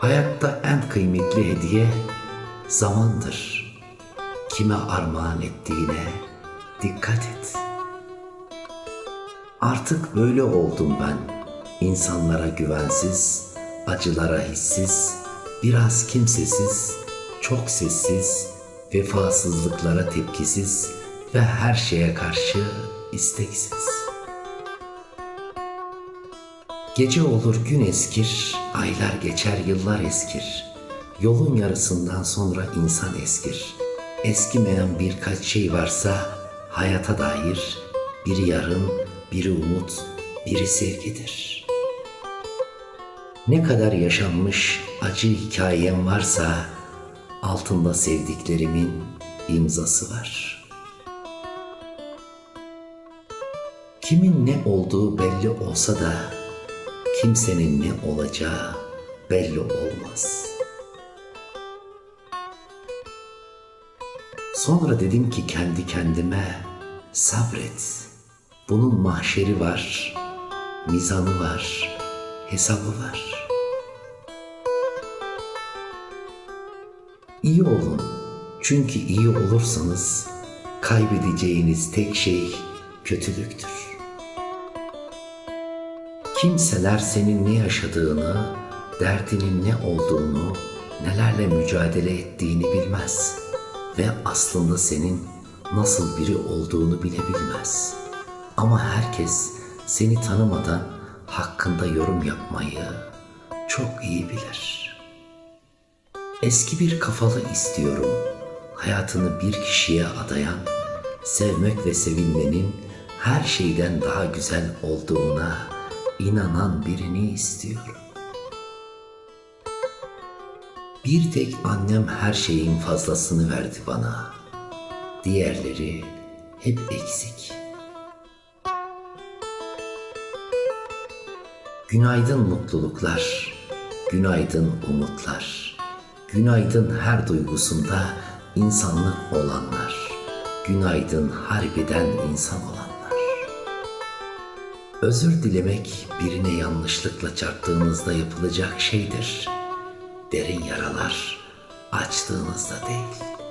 Hayatta en kıymetli hediye zamandır. Kime armağan ettiğine dikkat et. Artık böyle oldum ben. İnsanlara güvensiz, acılara hissiz, biraz kimsesiz, çok sessiz, vefasızlıklara tepkisiz ve her şeye karşı isteksiz. Gece olur gün eskir, aylar geçer yıllar eskir. Yolun yarısından sonra insan eskir. Eskimeyen birkaç şey varsa hayata dair biri yarın, biri umut, biri sevgidir. Ne kadar yaşanmış acı hikayem varsa altında sevdiklerimin imzası var. Kimin ne olduğu belli olsa da kimsenin ne olacağı belli olmaz. Sonra dedim ki kendi kendime sabret. Bunun mahşeri var, mizanı var, hesabı var. İyi olun. Çünkü iyi olursanız kaybedeceğiniz tek şey kötülüktür. Kimseler senin ne yaşadığını, derdinin ne olduğunu, nelerle mücadele ettiğini bilmez ve aslında senin nasıl biri olduğunu bile bilmez. Ama herkes seni tanımadan hakkında yorum yapmayı çok iyi bilir. Eski bir kafalı istiyorum. Hayatını bir kişiye adayan, sevmek ve sevilmenin her şeyden daha güzel olduğuna inanan birini istiyorum. Bir tek annem her şeyin fazlasını verdi bana. Diğerleri hep eksik. Günaydın mutluluklar, günaydın umutlar, günaydın her duygusunda insanlık olanlar, günaydın harbiden insan olanlar. Özür dilemek birine yanlışlıkla çarptığınızda yapılacak şeydir. Derin yaralar açtığınızda değil.